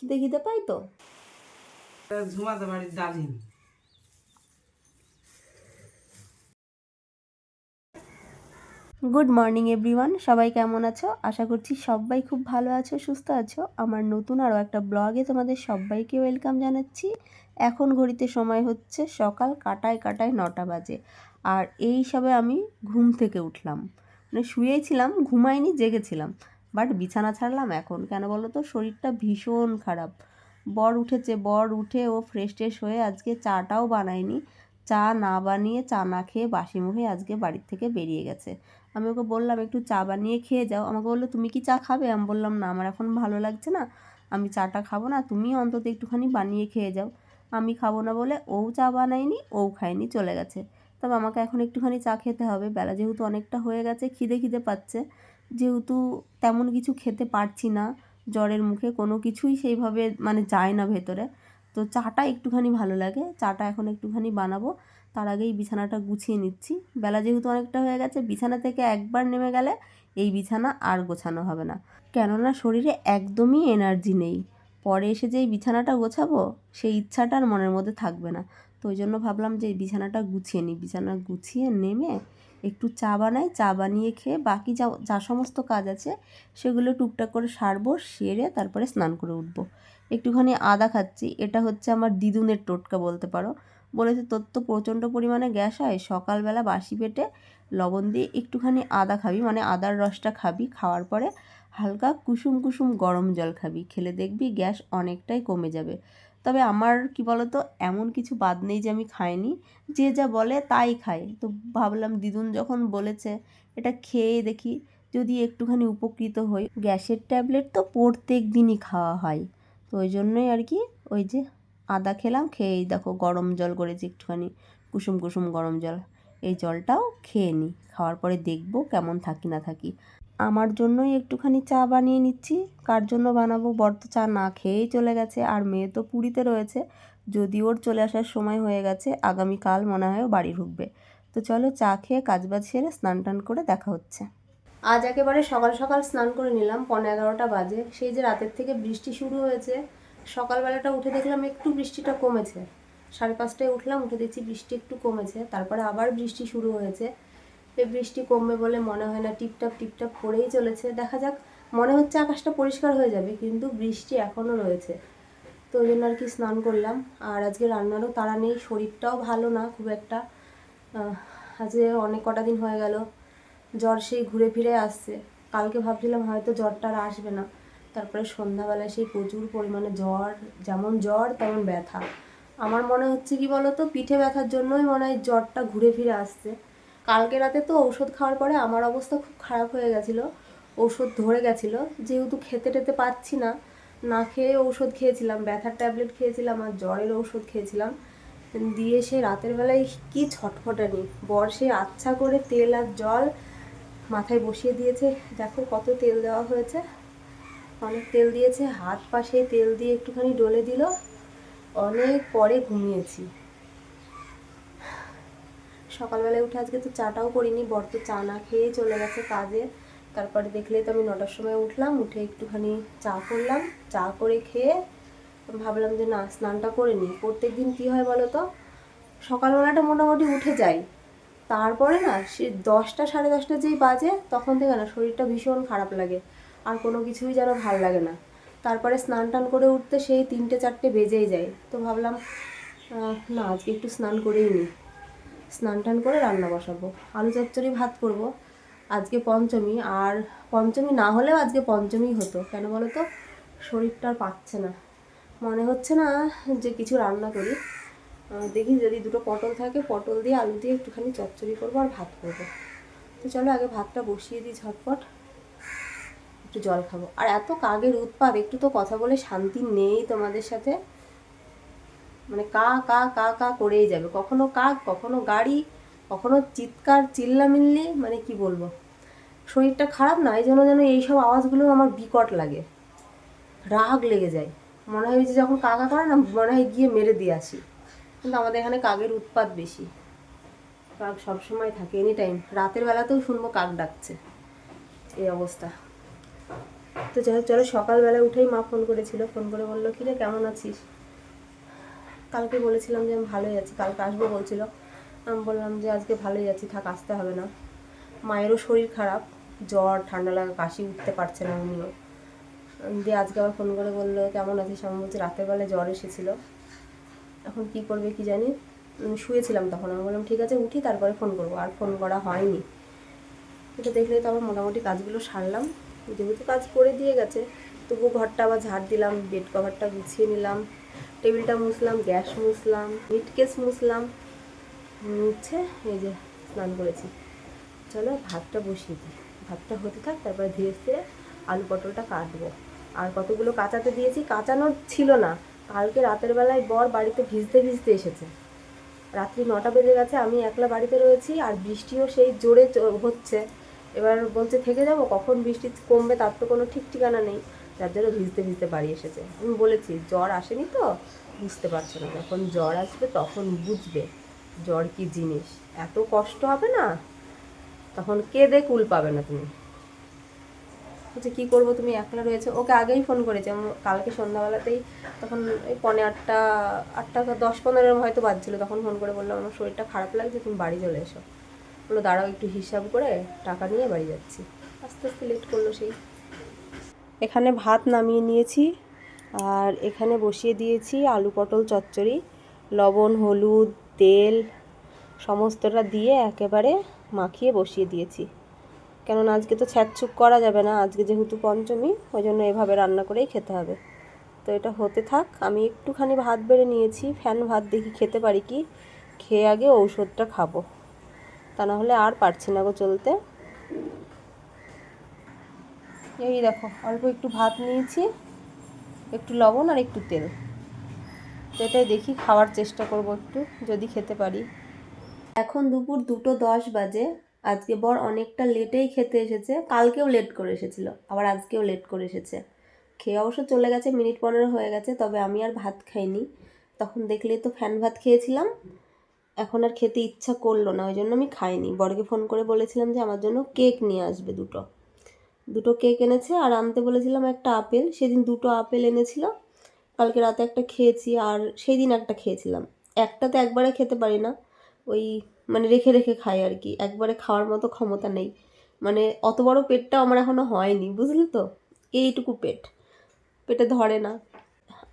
খিদে খিদে পাই তো। ঝুমাতে বাড়ির গুড মর্নিং এভরিওয়ান সবাই কেমন আছো? আশা করছি সবাই খুব ভালো আছো সুস্থ আছো। আমার নতুন আরও একটা ব্লগে তোমাদের সবাইকে ওয়েলকাম জানাচ্ছি। এখন ঘড়িতে সময় হচ্ছে সকাল কাটায় কাটায় নটা বাজে। আর এই সবে আমি ঘুম থেকে উঠলাম। মানে শুয়েই ছিলাম ঘুমাইনি জেগেছিলাম। বাট বিছানা ছাড়লাম এখন। কেন বলো তো শরীরটা ভীষণ খারাপ। বর উঠেছে, বর উঠে ও ফ্রেশ ট্রেশ হয়ে আজকে চাটাও বানায়নি। চা না বানিয়ে চা না খেয়ে বাসি মুখে আজকে বাড়ির থেকে বেরিয়ে গেছে। আমি ওকে বললাম, একটু চা বানিয়ে খেয়ে যাও। আমাকে বলল, তুমি কি চা খাবে? আমি বললাম, না, আমার এখন ভালো লাগছে না। আমি চাটা খাব না, তুমি অন্তত একটুখানি বানিয়ে খেয়ে যাও। আমি খাব না বলে ও চা বানায়নি, ও খায়নি, চলে গেছে। তবে আমাকে এখন একটুখানি চা খেতে হবে। বেলা যেহেতু অনেকটা হয়ে গেছে, খিদে খিদে পাচ্ছে। যেহেতু তেমন কিছু খেতে পারছি না জ্বরের মুখে, কোনো কিছুই সেইভাবে মানে যায় না ভেতরে। তো চাটা একটুখানি ভালো লাগে, চাটা এখন একটুখানি বানাবো। তার আগেই বিছানাটা গুছিয়ে নিচ্ছি। বেলা যেহেতু অনেকটা হয়ে গেছে, বিছানা থেকে একবার নেমে গেলে এই বিছানা আর গোছানো হবে না। কেননা শরীরে একদমই এনার্জি নেই। পরে এসে যে বিছানাটা গোছাবো, সেই ইচ্ছাটা আর মনের মধ্যে থাকবে না। তো ওই জন্য ভাবলাম যে বিছানাটা গুছিয়ে নিই। বিছানা গুছিয়ে নেমে একটু চা বানাই, চা বানিয়ে খেয়ে বাকি যা যা সমস্ত কাজ আছে সেগুলো টুকটাক করে সারবো, সেরে তারপরে স্নান করে উঠবো। একটুখানি আদা খাচ্ছি, এটা হচ্ছে আমার দিদুনের টোটকা বলতে পারো। বলেছে, তোর তো প্রচণ্ড পরিমাণে গ্যাস হয়, সকালবেলা বাসি পেটে লবণ দিয়ে একটুখানি আদা খাবি। মানে আদার রসটা খাবি, খাওয়ার পরে হালকা কুসুম কুসুম গরম জল খাবি, খেলে দেখবি গ্যাস অনেকটাই কমে যাবে। তবে আমার, কি বলতো, এমন কিছু বাদ নেই যে আমি খাইনি। যে যা বলে তাই খাই তো ভাবলাম দিদুন যখন বলেছে, এটা খেয়ে দেখি যদি একটুখানি উপকৃত হই। গ্যাসের ট্যাবলেট তো প্রত্যেক দিনই খাওয়া হয়। তো ওই জন্যই আর কি ওই যে আদা খেলাম খেয়েই দেখো গরম জল করেছি একটুখানি, কুসুম কুসুম গরম জল। এই জলটাও খেয়ে নিই। খাওয়ার পরে দেখব কেমন থাকি না থাকি। আমার জন্যই একটুখানি চা বানিয়ে নিচ্ছি। কার জন্য বানাবো? বর তো চা না খেয়েই চলে গেছে। আর মেয়ে তো পুরীতে রয়েছে। যদি ওর চলে আসার সময় হয়ে গেছে, আগামীকাল মনে হয় বাড়ি ঢুকবে। তো চলো চা খেয়ে কাজবাজ সেরে স্নান টান করে দেখা হচ্ছে। আজ একেবারে সকাল সকাল স্নান করে নিলাম। পনেরো এগারোটা বাজে। সেই যে রাতের থেকে বৃষ্টি শুরু হয়েছে, সকালবেলাটা উঠে দেখলাম একটু বৃষ্টিটা কমেছে। সাড়ে পাঁচটায় উঠলাম, উঠে দেখছি বৃষ্টি একটু কমেছে। তারপরে আবার বৃষ্টি শুরু হয়েছে। বৃষ্টি কমবে বলে মনে হয় না, টিপটাপ টিপটাপ পড়েই চলেছে। দেখা যাক, মনে হচ্ছে আকাশটা পরিষ্কার হয়ে যাবে, কিন্তু বৃষ্টি এখনও রয়েছে। তো ওই জন্য আর কি স্নান করলাম। আর আজকে রান্নারও তাড়া নেই, শরীরটাও ভালো না খুব একটা। আজকে অনেক কটা দিন হয়ে গেল, জ্বর সেই ঘুরে ফিরে আসছে। কালকে ভাবছিলাম হয়তো জ্বরটা আর আসবে না। তারপরে সন্ধ্যাবেলায় সেই প্রচুর পরিমাণে জ্বর, যেমন জ্বর তেমন ব্যথা। আমার মনে হচ্ছে কি বলতো, পিঠে ব্যথার জন্যই মনে হয় জ্বরটা ঘুরে ফিরে আসছে। কালকে রাতে তো ওষুধ খাওয়ার পরে আমার অবস্থা খুব খারাপ হয়ে গেছিল। ওষুধ ধরে গেছিল। যেহেতু খেতে টেতে পাচ্ছি না না খেয়ে ঔষধ খেয়েছিলাম, ব্যথার ট্যাবলেট খেয়েছিলাম আর জ্বরের ঔষধ খেয়েছিলাম। দিয়ে সে রাতের বেলায় কি ছটফটানি। বর সে আচ্ছা করে তেল আর জল মাথায় বসিয়ে দিয়েছে। দেখো কত তেল দেওয়া হয়েছে। অনেক তেল দিয়েছে। হাত পাশে তেল দিয়ে একটুখানি ডলে দিল। অনেক পরে ঘুমিয়েছি। সকালবেলায় উঠে আজকে তো চাটাও করিনি, বর তো চা না খেয়েই চলে গেছে কাজে। তারপরে দেখলেই তো আমি নটার সময় উঠলাম, উঠে একটুখানি চা করলাম। চা করে খেয়ে ভাবলাম যে না, স্নানটা করে নিই। প্রত্যেক দিন কী হয় বলো তো? সকালবেলাটা মোটামুটি উঠে যাই তারপরে না, সে দশটা সাড়ে দশটা যেই বাজে, তখন থেকে না শরীরটা ভীষণ খারাপ লাগে। আর কোনো কিছুই যেন ভালো লাগে না। তারপরে স্নান টান করে উঠতে সেই তিনটে চারটে বেজেই যায়। তো ভাবলাম না, আজকে একটু স্নান করেই নিই। স্নান টান করে রান্না বসাবো। আলু চচ্চড়ি ভাত করব। আজকে পঞ্চমী, আর পঞ্চমী না হলেও আজকে পঞ্চমী হতো। কেন বলো তো শরীরটা পাচ্ছে না। মনে হচ্ছে না যে কিছু রান্না করি। দেখি যদি দুটো পটল থাকে, পটল দিয়ে আলু দিয়ে একটুখানি চচ্চড়ি করব আর ভাত করব। তো চলো আগে ভাতটা বসিয়ে দিই ঝটপট। একটু জল খাব। আর এত কাকের উৎপাত, একটু তো কথা বলে শান্তি নেই তোমাদের সাথে। মানে কা কা কা কা করেই যাবে। কখনো কাক কখনো গাড়ি, কখনো চিৎকার, চিল্লামিল্লি মানে কি বলব? শরীরটা খারাপ না, এই জন্য যেন এইসব আওয়াজগুলো আমার বিকট লাগে। রাগ লেগে যায়। মনে হয় যে যখন কাকা করে না, মনে হয় গিয়ে মেরে দিয়ে আসি। কিন্তু আমাদের এখানে কাকের উৎপাত বেশি। কাক সবসময় থাকে এনি টাইম রাতের বেলাতেও শুনব কাক ডাকছে। এই অবস্থা। তো চলো চলো সকালবেলা উঠেই মা ফোন করেছিল। ফোন করে বলল কি রে কেমন আছিস? কালকে বলেছিলাম যে আমি ভালোই আছি, কালকে আসব বলছিল। আমি বললাম যে আজকে ভালোই আছি, থাক আসতে হবে না। মায়েরও শরীর খারাপ, জ্বর, ঠান্ডা লাগা, কাশি উঠতে পারছে না উনিও। দিয়ে আজকে আবার ফোন করে বলল, কেমন আছিস? আমি বলছি, রাতের বেলায় জ্বর এসেছিল। এখন কি করবে কি জানি? শুয়েছিলাম তখন, আমি বললাম, ঠিক আছে, উঠি, তারপরে ফোন করব। আর ফোন করা হয়নি। এটা দেখলে তো আবার মোটামুটি কাজগুলো সারলাম। যেহেতু কাজ করে দিয়ে গেছে তবু ঘরটা আবার ঝাড় দিলাম বেড কভারটা গুছিয়ে নিলাম। টেবিলটা মুছলাম, গ্যাস মুছলাম, মিট কেস মুছলাম, মুছে এই যে স্নান করেছি। চলো ভাতটা বসিয়ে দিই। ভাতটা হতে থাক, তারপরে ধীরে ধীরে আলু পটলটা কাটবো। আর কতগুলো কাঁচাতে দিয়েছি, কাঁচানোর ছিল না। কালকে রাতের বেলায় বর বাড়িতে ভিজতে ভিজতে এসেছে। রাত্রি নটা বেজে গেছে, আমি একলা বাড়িতে রয়েছি আর বৃষ্টিও সেই জোরে হচ্ছে। এবার বলছে, থেকে যাব? কখন বৃষ্টি কমবে? তার তো কোনো ঠিক ঠিকানা নেই। যার জন্য ভিজতে ভিজতে বাড়ি এসেছে। আমি বলেছি, জ্বর আসেনি তো? বুঝতে পারছ না, যখন জ্বর আসবে তখন বুঝবে, জ্বর কি জিনিস। এত কষ্ট হবে না, তখন কেঁদে কুল পাবে না তুমি। বলছে, কী করব তুমি? একলা রয়েছে? ওকে আগেই ফোন করেছে কালকে সন্ধ্যাবেলাতেই তখন ওই পনে আটটা আটটা দশ পনেরো হয়তো বাজছিল, তখন ফোন করে বললাম, আমার শরীরটা খারাপ লাগছে, তুমি বাড়ি চলে এসো। বলল, দাঁড়াও, একটু হিসাব করে টাকা নিয়ে বাড়ি যাচ্ছি। আস্তে আস্তে লেট করল সেই। এখানে ভাত নামিয়ে নিয়েছি আর এখানে বসিয়ে দিয়েছি আলু পটল চচ্চড়ি, লবণ, হলুদ, তেল, সমস্তটা দিয়ে একেবারে মাখিয়ে বসিয়ে দিয়েছি। কেননা আজকে তো ছ্যাঁচুক করা যাবে না, আজকে যেহেতু পঞ্চমী, ওই জন্য এভাবে রান্না করেই খেতে হবে। তো এটা হতে থাক, আমি একটুখানি ভাত বেড়ে নিয়েছি, ফ্যান ভাত দেখি খেতে পারি কি, খেয়ে আগে ঔষধটা খাব। তা না হলে আর পারছি না গো চলতে। এই দেখো, অল্প একটু ভাত নিয়েছি, একটু লবণ আর একটু তেল। তো এটাই দেখি, খাওয়ার চেষ্টা করব একটু, যদি খেতে পারি। এখন দুপুর দুটো দশ বাজে, আজকে বর অনেকটা লেটেই খেতে এসেছে, কালকেও লেট করে এসেছিল, আবার আজকেও লেট করে এসেছে। খেয়ে অবশ্য চলে গেছে, মিনিট পনেরো হয়ে গেছে, তবে আমি আর ভাত খাইনি। তখন দেখলেই তো ফ্যান ভাত খেয়েছিলাম, এখন আর খেতে ইচ্ছা করল না, ওই জন্য আমি খাইনি। বরকে ফোন করে বলেছিলাম যে আমার জন্য কেক নিয়ে আসবে দুটো। দুটো কেক এনেছে আর আনতে বলেছিলাম একটা আপেল, সেদিন দুটো আপেল এনেছিল কালকে রাতে একটা খেয়েছি আর সেই দিন একটা খেয়েছিলাম। একটা তো একবারে খেতে পারি না, ওই মানে রেখে রেখে খাই আর কি, একবারে খাওয়ার মতো ক্ষমতা নেই। মানে অত বড় পেটটা আমার এখনও হয়নি, বুঝলি তো? এইটুকু পেট, পেটে ধরে না।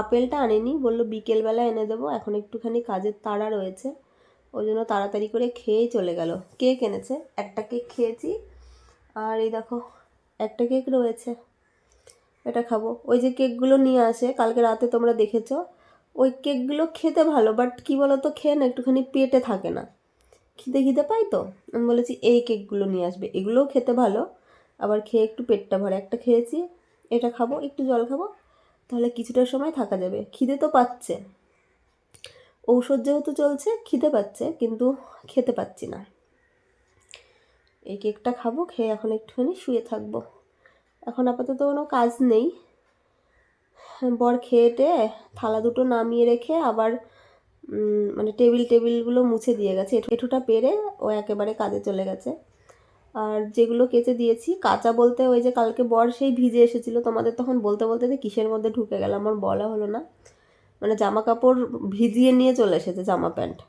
আপেলটা আনেনি, বলল বিকেলবেলা এনে দেবো, এখন একটুখানি কাজের তাড়া রয়েছে। ওই জন্য তাড়াতাড়ি করে খেয়েই চলে গেল। কেক এনেছে, একটা কেক খেয়েছি। আর এই দেখো একটা কেক রয়েছে। এটা খাব। ওই যে কেকগুলো নিয়ে আসে, কালকে রাতে তোমরা দেখেছ। ওই কেকগুলো খেতে ভালো বাট কী বলো তো খেয়ে না একটুখানি পেটে থাকে না। খিদে খিদে পাই তো? আমি বলেছি, এই কেকগুলো নিয়ে আসবে। এগুলোও খেতে ভালো, আবার খেয়ে একটু পেটটা ভরে। একটা খেয়েছি, এটা খাব, একটু জল খাব, তাহলে কিছুটা সময় থাকা যাবে। খিদে তো পাচ্ছে। ঔষধ যেহেতু চলছে, খিদে পাচ্ছে, কিন্তু খেতে পাচ্ছি না। এই কেকটা খাব, খেয়ে এখন একটুখানি শুয়ে থাকব। এখন আপাতত কোনো কাজ নেই। বর খেয়ে খেয়েটে থালা দুটো নামিয়ে রেখে আবার মানে টেবিল টেবিলগুলো মুছে দিয়ে গেছে। এঠু- এঠুটা পেরে ও একেবারে কাজে চলে গেছে। আর যেগুলো কেচে দিয়েছি, কাঁচা বলতে ওই যে কালকে বর সেই ভিজে এসেছিল, তোমাদের তখন বলতে বলতে যে কিসের মধ্যে ঢুকে গেল আমার বলা হলো না। মানে জামা কাপড় ভিজিয়ে নিয়ে চলে এসেছে জামা প্যান্ট।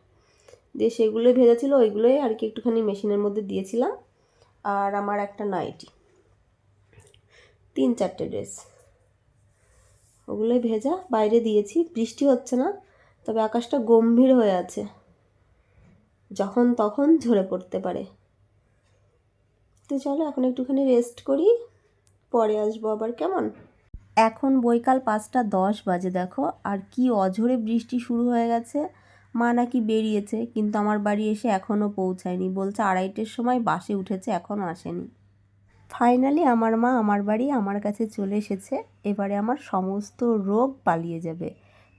দিয়ে সেগুলোই ভেজেছিল ওইগুলোই আর কি একটুখানি মেশিনের মধ্যে দিয়েছিলাম। আর আমার একটা নাইটি। তিন চারটে ড্রেস। ওগুলোই ভেজা। বাইরে দিয়েছি। বৃষ্টি হচ্ছে না, তবে আকাশটা গম্ভীর হয়ে আছে। যখন তখন ঝরে পড়তে পারে। তো চলো, এখন একটুখানি রেস্ট করি। পরে আসব আবার, কেমন? এখন বৈকাল পাঁচটা দশ বাজে, দেখো। আর কি অঝরে বৃষ্টি শুরু হয়ে গেছে। মা নাকি বেরিয়েছে, কিন্তু আমার বাড়ি এসে এখনও পৌঁছায়নি। বলছে, আড়াইটের সময় বাসে উঠেছে এখনও আসেনি। ফাইনালি আমার মা আমার বাড়ি আমার কাছে চলে এসেছে। এবারে আমার সমস্ত রোগ পালিয়ে যাবে।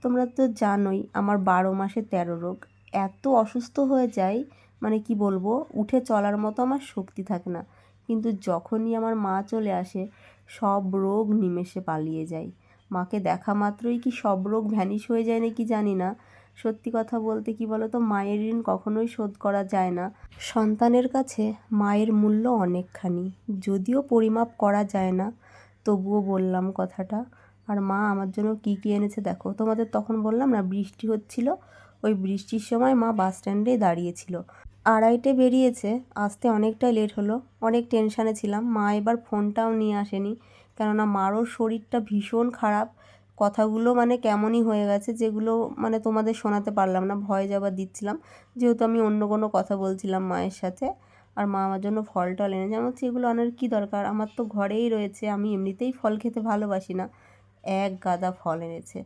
তোমরা তো জানোই, আমার বারো মাসে তেরো রোগ। এত অসুস্থ হয়ে যাই মানে কি বলব, উঠে চলার মতো আমার শক্তি থাকে না। কিন্তু যখনই আমার মা চলে আসে, সব রোগ নিমেষে পালিয়ে যায়। মাকে দেখা মাত্রই কি সব রোগ ভ্যানিশ হয়ে যায় নাকি জানি না। সত্যি কথা বলতে কি বলো তো মায়ের ঋণ কখনোই শোধ করা যায় না। সন্তানের কাছে মায়ের মূল্য অনেকখানি। যদিও পরিমাপ করা যায় না, তবুও বললাম কথাটা। আর মা আমার জন্য কী কী এনেছে দেখো। তোমাদের তখন বললাম না, বৃষ্টি হচ্ছিল। ওই বৃষ্টির সময় মা বাস স্ট্যান্ডেই দাঁড়িয়েছিল। আড়াইটে বেরিয়েছে, আসতে অনেকটাই লেট হলো। অনেক টেনশানে ছিলাম। মা এবার ফোনটাও নিয়ে আসেনি। কেননা মারও শরীরটা ভীষণ খারাপ। কথাগুলো মানে কেমনই হয়ে গেছে যেগুলো মানে তোমাদের শোনাতে পারলাম না, ভয় যাবার দিচ্ছিলাম। যেহেতু আমি অন্য কোনো কথা বলছিলাম মায়ের সাথে আর মা আমার জন্য ফল টল এনেছে, আমি বলছি এগুলো আনার কী দরকার? আমার তো ঘরেই রয়েছে, আমি এমনিতেই ফল খেতে ভালোবাসি না। এক গাদা ফল এনেছে।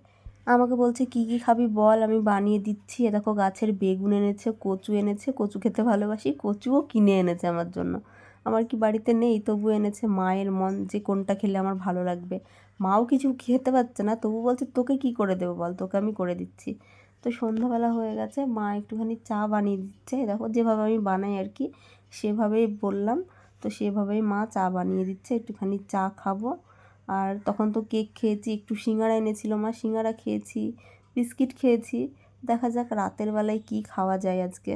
আমাকে বলছে, কী কী খাবি বল? আমি বানিয়ে দিচ্ছি। এ দেখো গাছের বেগুন এনেছে, কচু এনেছে, কচু খেতে ভালোবাসি, কচুও কিনে এনেছে আমার জন্য। আমার কি বাড়িতে নেই তবু এনেছে। মায়ের মন যে কোনটা খেলে আমার ভালো লাগবে? মাও কিছু খেতে পারছে না, তবু বলছে, তোকে কি করে দেবো বল? তোকে আমি করে দিচ্ছি। তো সন্ধ্যাবেলা হয়ে গেছে, মা একটুখানি চা বানিয়ে দিচ্ছে। দেখো, যেভাবে আমি বানাই আর কি, সেভাবেই বললাম। তো সেভাবেই মা চা বানিয়ে দিচ্ছে, একটুখানি চা খাব। আর তখন তো কেক খেয়েছি, একটু সিঙ্গারা এনেছিল মা, সিঙ্গারা খেয়েছি, বিস্কিট খেয়েছি। দেখা যাক রাতের বেলায় কি খাওয়া যায় আজকে।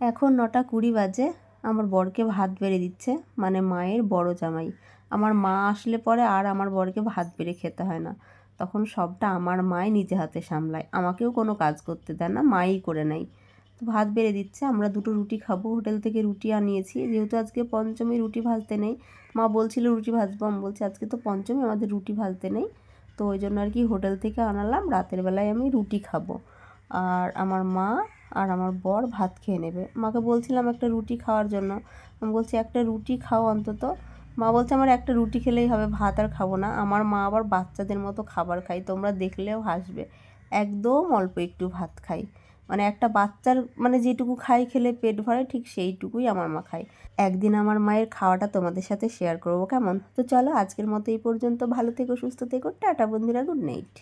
এখন নটা কুড়ি বাজে, আমার বরকে ভাত বেড়ে দিচ্ছে মানে মায়ের বড় জামাই। আমার মা আসলে পরে আর আমার বরকে ভাত বেড়ে খেতে হয় না। তখন সবটা আমার মাই নিজে হাতে সামলায়। আমাকেও কোনো কাজ করতে দেয় না, মাই করে নেয়। তো ভাত বেড়ে দিচ্ছে, আমরা দুটো রুটি খাব। হোটেল থেকে রুটি আনিয়েছি। যেহেতু আজকে পঞ্চমী, রুটি ভাজতে নেই। মা বলছিল, রুটি ভাজবো? আমি বলছি, আজকে তো পঞ্চমী, আমাদের রুটি ভাজতে নেই। তো ওই জন্য আর কি হোটেল থেকে আনালাম। রাতের বেলায় আমি রুটি খাব। আর আমার মা আর আমার বর ভাত খেয়ে নেবে। মাকে বলছিলাম, একটা রুটি খাওয়ার জন্য। আমি বলছি, একটা রুটি খাও অন্তত। মা বলছে, আমার একটা রুটি খেলেই হবে, ভাত আর খাব না। আমার মা আবার বাচ্চাদের মতো খাবার খাই তোমরা দেখলেও হাসবে। একদম অল্প একটু ভাত খাই। মানে একটা বাচ্চার মানে যেটুকু খাই খেলে পেট ভরে, ঠিক সেইটুকুই আমার মা খায়। একদিন আমার মায়ের খাওয়াটা তোমাদের সাথে শেয়ার করব কেমন? তো চলো আজকের মতো এই পর্যন্ত। ভালো থেকো, সুস্থ থেকো। টাটা বন্ধুরা গুড নাইট